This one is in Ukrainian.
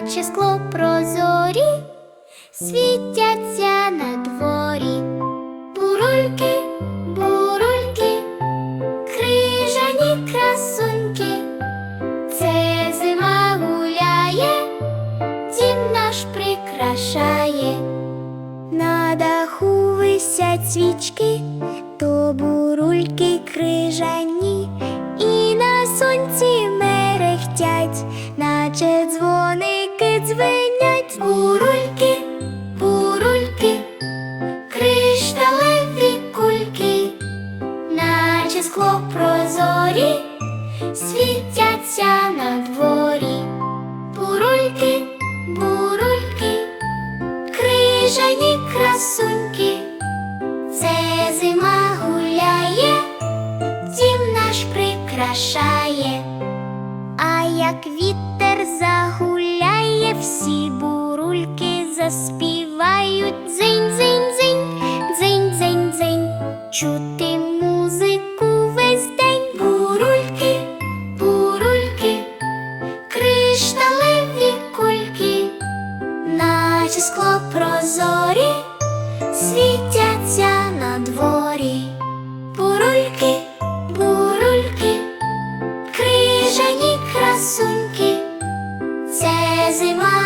наче скло прозорі, світяться на дворі. Бурульки, бурульки, крижані красуньки, це зима гуляє, дім наш прикрашає. На даху висять свічки, то бурульки крижані, прозорі, світяться на дворі. Бурульки, бурульки, крижані красуньки, це зима гуляє, дім наш прикрашає, а як вітер загуляє, всі бурульки заспівають. Дзинь, дзинь, дзинь, дзинь, дзинь, дзинь, чути наче скло прозорі, світяться на дворі. Бурульки, бурульки, крижані красуньки, це зима